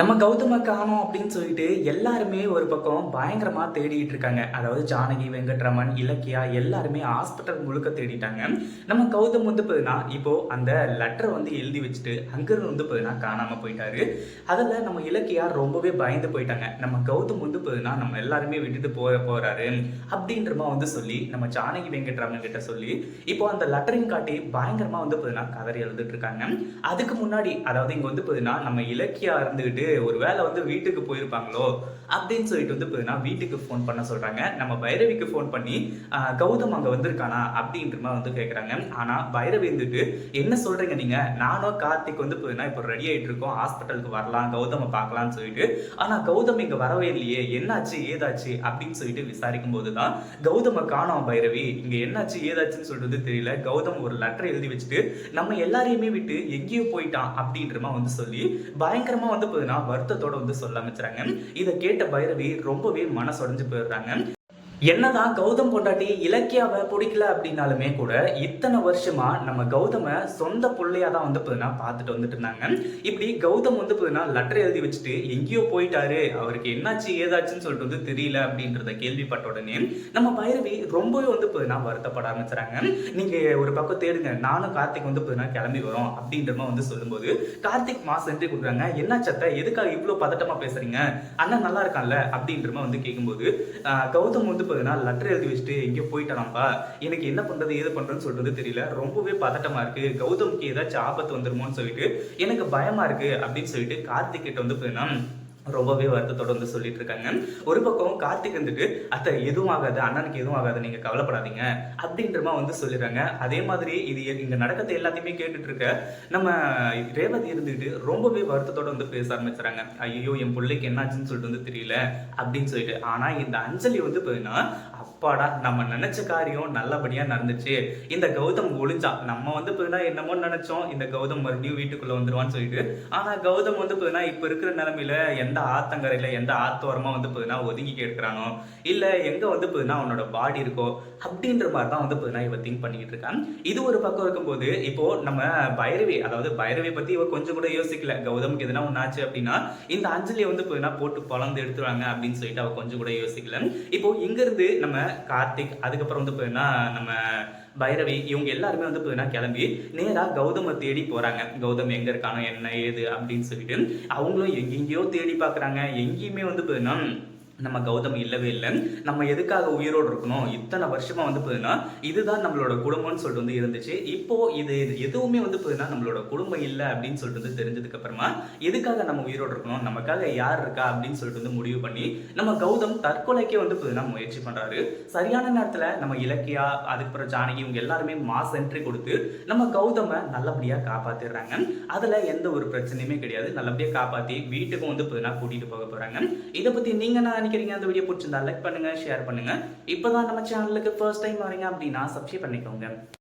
நம்ம கௌதம காணோம் அப்படின்னு சொல்லிட்டு எல்லாருமே ஒரு பக்கம் பயங்கரமா தேடிட்டு இருக்காங்க. அதாவது ஜானகி வெங்கட்ரமன் இலக்கியா எல்லாருமே ஹாஸ்பிட்டல் முழுக்க தேடிட்டாங்க. நம்ம கௌதம் வந்து பார்த்தீங்கன்னா இப்போ அந்த லெட்டரை வந்து எழுதி வச்சுட்டு அங்கிருந்து வந்து பார்த்தீங்கன்னா காணாம போயிட்டாரு. அதில் நம்ம இலக்கியா ரொம்பவே பயந்து போயிட்டாங்க. நம்ம கௌதம் வந்து பார்த்தீங்கன்னா நம்ம எல்லாருமே விட்டுட்டு போக போறாரு அப்படின்றமா வந்து சொல்லி நம்ம ஜானகி வெங்கட்ரமன் கிட்ட சொல்லி இப்போ அந்த லெட்டரையும் காட்டி பயங்கரமா வந்து பார்த்தீங்கன்னா கதறி எழுதிட்டு இருக்காங்க. அதுக்கு முன்னாடி அதாவது இங்க வந்து பார்த்தீங்கன்னா நம்ம இலக்கியா இருந்துகிட்டு ஒரு வேளை வந்து வீட்டுக்கு போயிருப்பாங்களோ அப்படின்னு சொல்லிட்டு வந்து பார்த்தீங்கன்னா வீட்டுக்கு ஃபோன் பண்ண சொல்றாங்க. நம்ம பைரவிக்கு ஃபோன் பண்ணி கௌதம் அங்க வந்திருக்கானா அப்படின்ற மாதிரி வந்து கேட்குறாங்க ஆனா பைரவி இருந்துட்டு என்ன சொல்றீங்க நீங்க? நானும் கார்த்திக் வந்து பார்த்தீங்கன்னா இப்போ ரெடி ஆயிட்டு இருக்கோம். ஹாஸ்பிட்டலுக்கு வரலாம் கௌதம பார்க்கலாம்னு சொல்லிட்டு. ஆனா கௌதம் இங்க வரவே இல்லையே. என்னாச்சு ஏதாச்சு? அப்படின்னு சொல்லிட்டு விசாரிக்கும் போது தான் கௌதம காணோம் பைரவி. இங்க என்னாச்சு ஏதாச்சுன்னு சொல்றது தெரியல. கௌதம் ஒரு லெட்டர் எழுதி வச்சுட்டு நம்ம எல்லாரையுமே விட்டு எங்கேயோ போயிட்டான். அப்படின்ற மாதிரி வந்து சொல்லி பயங்கரமாக வந்து பார்த்தீங்கன்னா வருத்தத்தோட வந்து சொல்ல ஆரம்பிச்சுறாங்க. இதை கேட்ட பைரவி ரொம்பவே மனசொடைஞ்சு போயிடுறாங்க. என்னதான் கௌதம் பொண்டாட்டி இலக்கியாவை பிடிக்கல அப்படின்னாலுமே கூட இத்தனை வருஷமா நம்ம கௌதம சொந்த பிள்ளையா தான் வந்து பார்த்தீங்கன்னா பார்த்துட்டு வந்துட்டு இருந்தாங்க. இப்படி கௌதம் வந்து பார்த்தீங்கன்னா லெட்டர் எழுதி வச்சுட்டு எங்கேயோ போயிட்டாரு. அவருக்கு என்னாச்சு ஏதாச்சுன்னு சொல்லிட்டு வந்து தெரியல அப்படின்றத கேள்விப்பட்ட உடனே நம்ம பைரவி ரொம்பவே வந்து பார்த்தீங்கன்னா வருத்தப்பட ஆரம்பிச்சுறாங்க. நீங்க ஒரு பக்கம் தேடுங்க நானும் கார்த்திக் வந்து பார்த்தீங்கன்னா கிளம்பி வரோம் அப்படின்ற மாதிரி வந்து சொல்லும்போது கார்த்திக் மாஸ் என்ட்ரி கொடுக்குறாங்க. என்ன சத்த எதுக்காக இவ்வளோ பதட்டமா பேசுறீங்க? அண்ணன் நல்லா இருக்கான்ல அப்படின்ற மாதிரி வந்து கேட்கும்போது கௌதம் வந்து நாள் லெட்டர் எழுதி வச்சுட்டு எங்கே போயிட்டானாப்பா எனக்கு என்ன பண்ணுறது ஏது பண்ணுறதுன்னு சொல்றது தெரியல. ரொம்பவே பதட்டமாக இருக்கு. கௌதம்க்கு ஏதாச்சும் ஆபத்து வந்துருமோன்னு சொல்லிட்டு எனக்கு பயமாக இருக்குது அப்படின்னு சொல்லிட்டு கார்த்திக் கிட்ட வந்து பார்த்தீங்கன்னா ரொம்பவே வருத்தத்தோட வந்து சொல்லிட்டு இருக்காங்க ஒரு பக்கம் கார்த்திக் வந்துட்டு அத்தை எதுவும் ஆகாது அண்ணனுக்கு எதுவும் ஆகாது நீங்க கவலைப்படாதீங்க. அப்படின்றமா வந்து சொல்லிடுறாங்க. அதே மாதிரி இது இங்க நடக்கத்தை எல்லாத்தையுமே கேட்டுட்டு இருக்க நம்ம ரேவதி இருந்துட்டு ரொம்பவே வருத்தத்தோட வந்து பேச ஆரம்பிச்சுறாங்க. ஐயோ என் பிள்ளைக்கு என்னாச்சுன்னு சொல்லிட்டு வந்து தெரியல அப்படின்னு சொல்லிட்டு. ஆனா இந்த அஞ்சலி வந்து பார்த்தீங்கன்னா அப்பாடா நம்ம நினைச்ச காரியம் நல்லபடியா நடந்துச்சு. இந்த கௌதம் ஒளிஞ்சா நம்ம வந்து பார்த்தீங்கன்னா என்னமோ நினைச்சோம் இந்த கௌதம் மறுபடியும் வீட்டுக்குள்ள வந்துருவான்னு சொல்லிட்டு. ஆனா கௌதம் வந்து பார்த்தீங்கன்னா இப்ப இருக்கிற நிலைமையில எந்த ஆத்தங்கரையில எந்த ஆத்தோரமா வந்து பார்த்தீங்கன்னா ஒதுங்கி கேட்கிறானோ இல்லை எங்க வந்து பார்த்தீங்கன்னா அவனோட பாடி இருக்கோ அப்படின்ற மாதிரி தான் வந்து பார்த்தீங்கன்னா இவ திங்க் பண்ணிக்கிட்டு இருக்கான் இது ஒரு பக்கம் இருக்கும்போது இப்போ நம்ம பைரவி அதாவது பைரவி பத்தி இவ கொஞ்சம் கூட யோசிக்கல. கௌதமுக்கு எதனா ஒன்று ஆச்சு அப்படின்னா இந்த அஞ்சலியை வந்து போதுனா போட்டு பொழந்து எடுத்துருவாங்க அப்படின்னு சொல்லிட்டு அவள் கொஞ்சம் கூட யோசிக்கல. இப்போ இங்க இருந்து நம்ம கார்த்திக் அதுக்கப்புறம் வந்து பார்த்தீங்கன்னா நம்ம பைரவி இவங்க எல்லாருமே வந்து பார்த்தீங்கன்னா கிளம்பி நேரா கௌதம தேடி போறாங்க. கௌதம் எங்க இருக்கானோ என்ன ஏது அப்படின்னு சொல்லிட்டு. அவங்களும் எங்கெங்கேயோ தேடி பார்க்கறாங்க. எங்கேயுமே வந்து பார்த்தீங்கன்னா நம்ம கௌதம் இல்லவே இல்லை. நம்ம எதுக்காக உயிரோடு இருக்கணும்? இத்தனை வருஷமா வந்து போதுன்னா இதுதான் நம்மளோட குடும்பம்னு சொல்லிட்டு வந்து இருந்துச்சு. இப்போ இது எதுவுமே வந்து போதுன்னா நம்மளோட குடும்பம் இல்லை அப்படின்னு சொல்லிட்டு வந்து தெரிஞ்சதுக்கு அப்புறமா எதுக்காக நம்ம உயிரோடு இருக்கணும்? நமக்காக யார் இருக்கா? அப்படின்னு சொல்லிட்டு வந்து முடிவு பண்ணி நம்ம கௌதம் தற்கொலைக்கே வந்து போதுன்னா முயற்சி பண்றாரு. சரியான நேரத்துல நம்ம இலக்கியா அதுக்கப்புறம் ஜானகி இவங்க எல்லாருமே மாஸ் என்ட்ரி கொடுத்து நம்ம கௌதம நல்லபடியா காப்பாத்திடுறாங்க. அதுல எந்த ஒரு பிரச்சனையுமே கிடையாது. நல்லபடியா காப்பாத்தி வீட்டுக்கும் வந்து போதுன்னா கூட்டிட்டு போக போறாங்க. இதை பத்தி நீங்க என்ன நினைக்கிறீங்க அந்த வீடியோ பிடிச்சிருந்தா லைக் பண்ணுங்க ஷேர் பண்ணுங்க. இப்பதான் நம்ம சேனலுக்கு ஃபர்ஸ்ட் டைம் வரீங்க அப்படின்னா சப்ஸ்கிரைப் பண்ணிக்கோங்க.